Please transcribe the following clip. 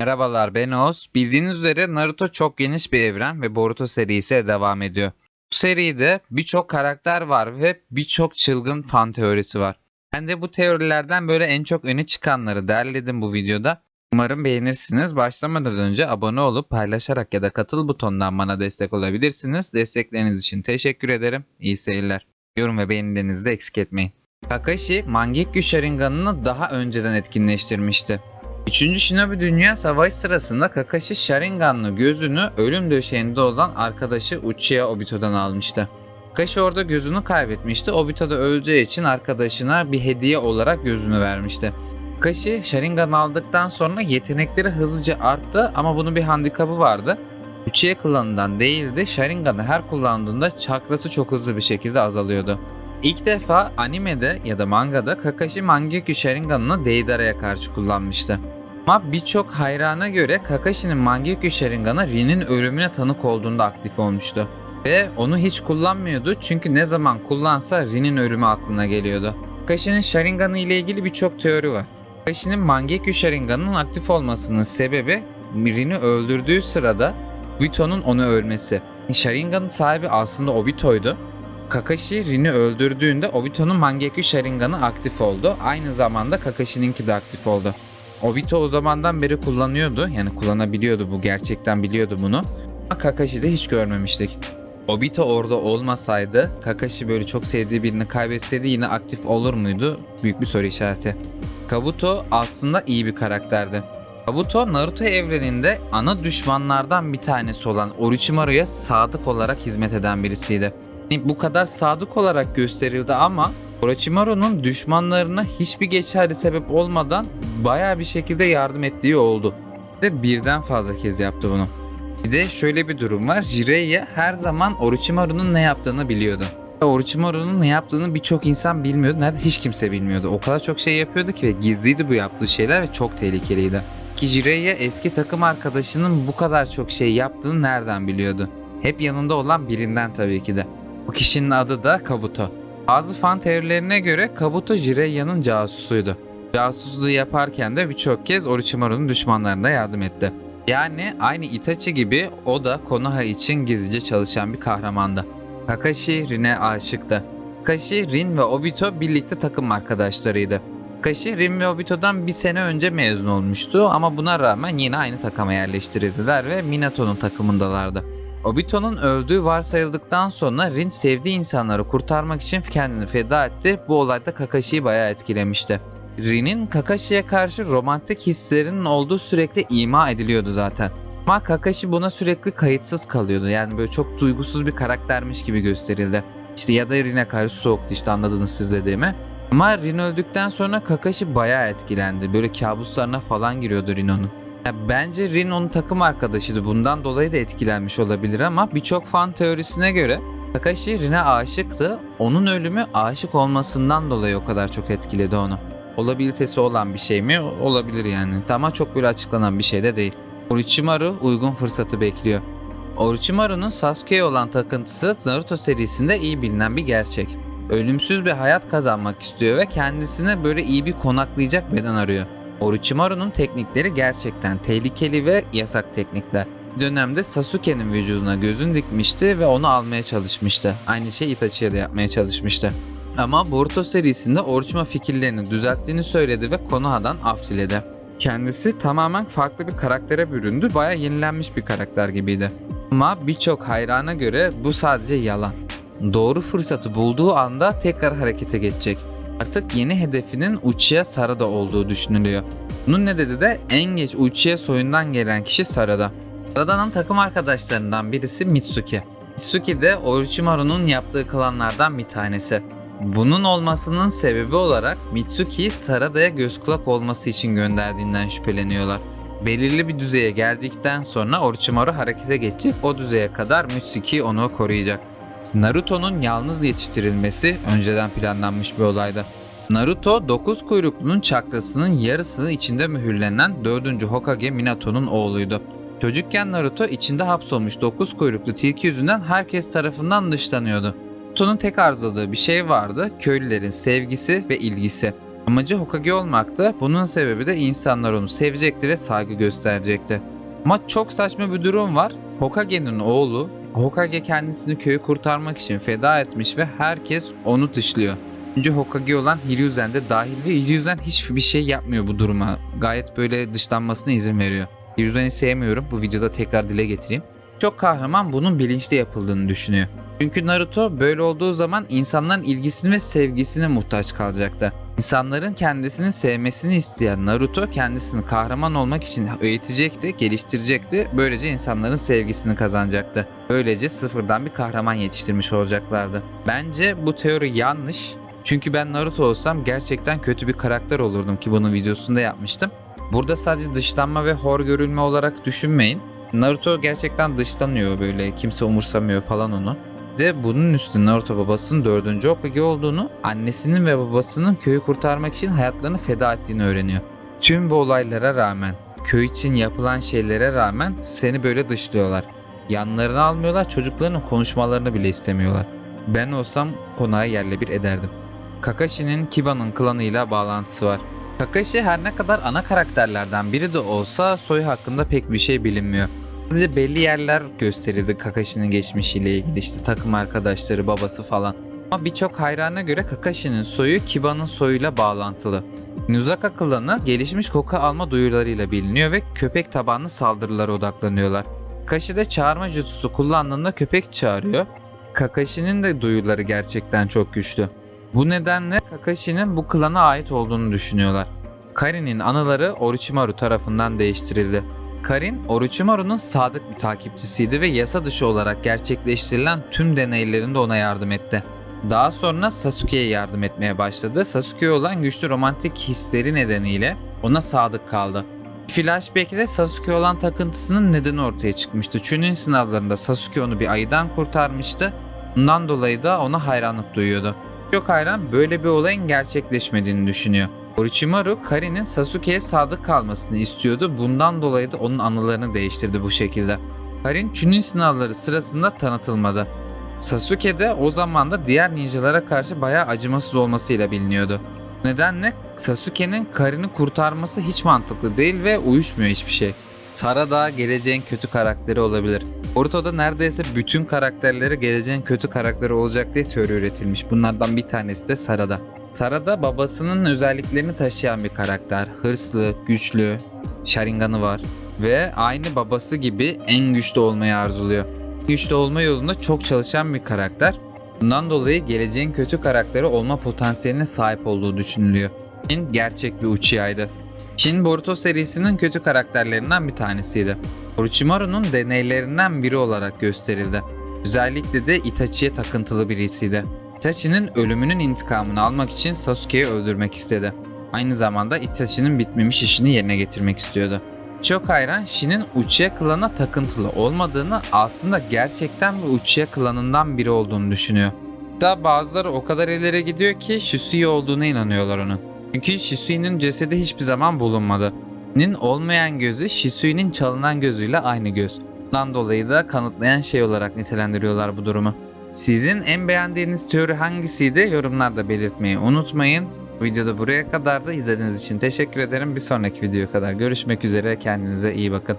Merhabalar ben Oğuz. Bildiğiniz üzere Naruto çok geniş bir evren ve Boruto serisi de devam ediyor. Bu seride birçok karakter var ve birçok çılgın fan teorisi var. Ben de bu teorilerden böyle en çok öne çıkanları derledim bu videoda. Umarım beğenirsiniz. Başlamadan önce abone olup paylaşarak ya da katıl butonundan bana destek olabilirsiniz. Destekleriniz için teşekkür ederim. İyi seyirler. Yorum ve beğenilerinizi de eksik etmeyin. Kakashi Mangekyo Sharingan'ını daha önceden etkinleştirmişti. Üçüncü Shinobi Dünya Savaşı sırasında Kakashi Sharingan'lı gözünü ölüm döşeğinde olan arkadaşı Uchiha Obito'dan almıştı. Kakashi orada gözünü kaybetmişti. Obito da öleceği için arkadaşına bir hediye olarak gözünü vermişti. Kakashi Sharingan aldıktan sonra yetenekleri hızlıca arttı ama bunun bir handikapı vardı. Uchiha klanından değildi. Sharingan'ı her kullandığında çakrası çok hızlı bir şekilde azalıyordu. İlk defa animede ya da mangada Kakashi Mangekyo Sharingan'ını Deidara'ya karşı kullanmıştı. Ama birçok hayrana göre Kakashi'nin Mangekyo Sharingan'ı Rin'in ölümüne tanık olduğunda aktif olmuştu. Ve onu hiç kullanmıyordu çünkü ne zaman kullansa Rin'in ölümü aklına geliyordu. Kakashi'nin Sharingan'ı ile ilgili birçok teori var. Kakashi'nin Mangekyo Sharingan'ın aktif olmasının sebebi Rin'i öldürdüğü sırada Obito'nun onu ölmesi. Sharingan'ın sahibi aslında Obito'ydu. Kakashi Rin'i öldürdüğünde Obito'nun Mangekyo Sharingan'ı aktif oldu. Aynı zamanda Kakashi'ninki de aktif oldu. Obito o zamandan beri kullanıyordu. Yani kullanabiliyordu bu. Gerçekten biliyordu bunu. Ama Kakashi'de hiç görmemiştik. Obito orada olmasaydı Kakashi böyle çok sevdiği birini kaybetseydi yine aktif olur muydu? Büyük bir soru işareti. Kabuto aslında iyi bir karakterdi. Kabuto Naruto evreninde ana düşmanlardan bir tanesi olan Orochimaru'ya sadık olarak hizmet eden birisiydi. Yani bu kadar sadık olarak gösterildi ama Orochimaru'nun düşmanlarına hiçbir geçerli sebep olmadan bayağı bir şekilde yardım ettiği oldu. Ve birden fazla kez yaptı bunu. Bir de şöyle bir durum var. Jiraiya her zaman Orochimaru'nun ne yaptığını biliyordu. Orochimaru'nun ne yaptığını birçok insan bilmiyordu. Nerede hiç kimse bilmiyordu. O kadar çok şey yapıyordu ki ve gizliydi bu yaptığı şeyler ve çok tehlikeliydi. Ki Jiraiya eski takım arkadaşının bu kadar çok şey yaptığını nereden biliyordu? Hep yanında olan birinden tabii ki de. O kişinin adı da Kabuto. Bazı fan teorilerine göre Kabuto Jireiya'nın casusuydu. Casusluğu yaparken de birçok kez Orochimaru'nun düşmanlarına yardım etti. Yani aynı Itachi gibi o da Konoha için gizlice çalışan bir kahramandı. Kakashi Rin'e aşıktı. Kakashi, Rin ve Obito birlikte takım arkadaşlarıydı. Kakashi, Rin ve Obito'dan bir sene önce mezun olmuştu ama buna rağmen yine aynı takıma yerleştirildiler ve Minato'nun takımındalardı. Obito'nun öldüğü varsayıldıktan sonra Rin sevdiği insanları kurtarmak için kendini feda etti. Bu olay da Kakashi'yi bayağı etkilemişti. Rin'in Kakashi'ye karşı romantik hislerinin olduğu sürekli ima ediliyordu zaten. Ama Kakashi buna sürekli kayıtsız kalıyordu. Yani böyle çok duygusuz bir karaktermiş gibi gösterildi. İşte ya da Rin'e karşı soğuktu işte anladınız siz dediğimi. Ama Rin öldükten sonra Kakashi bayağı etkilendi. Böyle kabuslarına falan giriyordu Rin onun. Ya bence Rin onun takım arkadaşıydı. Bundan dolayı da etkilenmiş olabilir ama birçok fan teorisine göre Kakashi Rin'e aşıktı. Onun ölümü aşık olmasından dolayı o kadar çok etkiledi onu. Olabilitesi olan bir şey mi? Olabilir yani. Ama çok böyle açıklanan bir şey de değil. Orochimaru uygun fırsatı bekliyor. Orochimaru'nun Sasuke'ye olan takıntısı Naruto serisinde iyi bilinen bir gerçek. Ölümsüz bir hayat kazanmak istiyor ve kendisine böyle iyi bir konaklayacak beden arıyor. Orochimaru'nun teknikleri gerçekten tehlikeli ve yasak teknikler. Dönemde Sasuke'nin vücuduna gözün dikmişti ve onu almaya çalışmıştı. Aynı şey Itachi'ye de yapmaya çalışmıştı. Ama Boruto serisinde Orochima fikirlerini düzelttiğini söyledi ve Konoha'dan af diledi. Kendisi tamamen farklı bir karaktere büründü. Baya yenilenmiş bir karakter gibiydi. Ama birçok hayrana göre bu sadece yalan. Doğru fırsatı bulduğu anda tekrar harekete geçecek. Artık yeni hedefinin Uchiha Sarada olduğu düşünülüyor. Bunun nedeni de en geç Uchiha soyundan gelen kişi Sarada. Sarada'nın takım arkadaşlarından birisi Mitsuki. Mitsuki de Orochimaru'nun yaptığı klanlardan bir tanesi. Bunun olmasının sebebi olarak Mitsuki'yi Sarada'ya göz kulak olması için gönderdiğinden şüpheleniyorlar. Belirli bir düzeye geldikten sonra Orochimaru harekete geçecek. O düzeye kadar Mitsuki onu koruyacak. Naruto'nun yalnız yetiştirilmesi önceden planlanmış bir olaydı. Naruto 9 kuyruklunun çakrasının yarısını içinde mühürlenen 4. Hokage Minato'nun oğluydu. Çocukken Naruto içinde hapsolmuş 9 kuyruklu tilki yüzünden herkes tarafından dışlanıyordu. Naruto'nun tek arzuladığı bir şey vardı, köylülerin sevgisi ve ilgisi. Amacı Hokage olmaktı. Bunun sebebi de insanlar onu sevecekti ve saygı gösterecekti. Ama çok saçma bir durum var. Hokage'nin oğlu Hokage kendisini köyü kurtarmak için feda etmiş ve herkes onu dışlıyor. Önce Hokage olan Hiryuzen de dahil ve Hiryuzen hiçbir şey yapmıyor bu duruma. Gayet böyle dışlanmasına izin veriyor. Hiryuzen'i sevmiyorum. Bu videoda tekrar dile getireyim. Çok kahraman bunun bilinçli yapıldığını düşünüyor. Çünkü Naruto böyle olduğu zaman insanların ilgisini ve sevgisine muhtaç kalacaktı. İnsanların kendisini sevmesini isteyen Naruto kendisini kahraman olmak için eğitecekti, geliştirecekti. Böylece insanların sevgisini kazanacaktı. Böylece sıfırdan bir kahraman yetiştirmiş olacaklardı. Bence bu teori yanlış. Çünkü ben Naruto olsam gerçekten kötü bir karakter olurdum ki bunun videosunda yapmıştım. Burada sadece dışlanma ve hor görülme olarak düşünmeyin. Naruto gerçekten dışlanıyor böyle kimse umursamıyor falan onu. De bunun üstüne Naruto babasının dördüncü Hokage olduğunu, annesinin ve babasının köyü kurtarmak için hayatlarını feda ettiğini öğreniyor. Tüm bu olaylara rağmen, köy için yapılan şeylere rağmen seni böyle dışlıyorlar. Yanlarına almıyorlar, çocuklarının konuşmalarını bile istemiyorlar. Ben olsam konağı yerle bir ederdim. Kakashi'nin Kiba'nın klanıyla bağlantısı var. Kakashi her ne kadar ana karakterlerden biri de olsa soyu hakkında pek bir şey bilinmiyor. Sadece belli yerler gösterildi Kakashi'nin geçmişiyle ilgili işte takım arkadaşları, babası falan. Ama birçok hayrana göre Kakashi'nin soyu Kiba'nın soyuyla bağlantılı. Nuzaka klanı gelişmiş koku alma duyularıyla biliniyor ve köpek tabanlı saldırılara odaklanıyorlar. Kakashi de çağırma jutsu kullandığında köpek çağırıyor. Kakashi'nin de duyuları gerçekten çok güçlü. Bu nedenle Kakashi'nin bu klana ait olduğunu düşünüyorlar. Karin'in anıları Orochimaru tarafından değiştirildi. Karin, Orochimaru'nun sadık bir takipçisiydi ve yasa dışı olarak gerçekleştirilen tüm deneylerinde ona yardım etti. Daha sonra Sasuke'ye yardım etmeye başladı. Sasuke'ye olan güçlü romantik hisleri nedeniyle ona sadık kaldı. Flashback'te Sasuke olan takıntısının nedeni ortaya çıkmıştı. Chunin sınavlarında Sasuke onu bir ayıdan kurtarmıştı. Bundan dolayı da ona hayranlık duyuyordu. Çok hayran böyle bir olayın gerçekleşmediğini düşünüyor. Orochimaru Karin'in Sasuke'ye sadık kalmasını istiyordu. Bundan dolayı da onun anılarını değiştirdi bu şekilde. Karin Chunin sınavları sırasında tanıtılmadı. Sasuke de o zaman da diğer ninjalara karşı bayağı acımasız olmasıyla biliniyordu. Nedenle Sasuke'nin Karin'i kurtarması hiç mantıklı değil ve uyuşmuyor hiçbir şey. Sara da geleceğin kötü karakteri olabilir. Boruto'da neredeyse bütün karakterleri geleceğin kötü karakteri olacak diye teori üretilmiş. Bunlardan bir tanesi de Sara'da. Sara'da babasının özelliklerini taşıyan bir karakter. Hırslı, güçlü, Sharingan'ı var. Ve aynı babası gibi en güçlü olmayı arzuluyor. Güçlü olma yolunda çok çalışan bir karakter. Bundan dolayı geleceğin kötü karakteri olma potansiyeline sahip olduğu düşünülüyor. En gerçek bir Uchiha'ydı. Shin Boruto serisinin kötü karakterlerinden bir tanesiydi. Orochimaru'nun deneylerinden biri olarak gösterildi. Özellikle de Itachi'ye takıntılı birisiydi. Itachi'nin ölümünün intikamını almak için Sasuke'yi öldürmek istedi. Aynı zamanda Itachi'nin bitmemiş işini yerine getirmek istiyordu. Çok hayran Shin'in Uchiha klanına takıntılı olmadığını aslında gerçekten bir Uchiha klanından biri olduğunu düşünüyor. Hatta bazıları o kadar ileri gidiyor ki Shisui olduğuna inanıyorlar onun. Çünkü Shisui'nin cesedi hiçbir zaman bulunmadı. Nin olmayan gözü Shisui'nin çalınan gözüyle aynı göz. Bundan dolayı da kanıtlayan şey olarak nitelendiriyorlar bu durumu. Sizin en beğendiğiniz teori hangisiydi? Yorumlarda belirtmeyi unutmayın. Videoda buraya kadar da izlediğiniz için teşekkür ederim. Bir sonraki videoya kadar görüşmek üzere. Kendinize iyi bakın.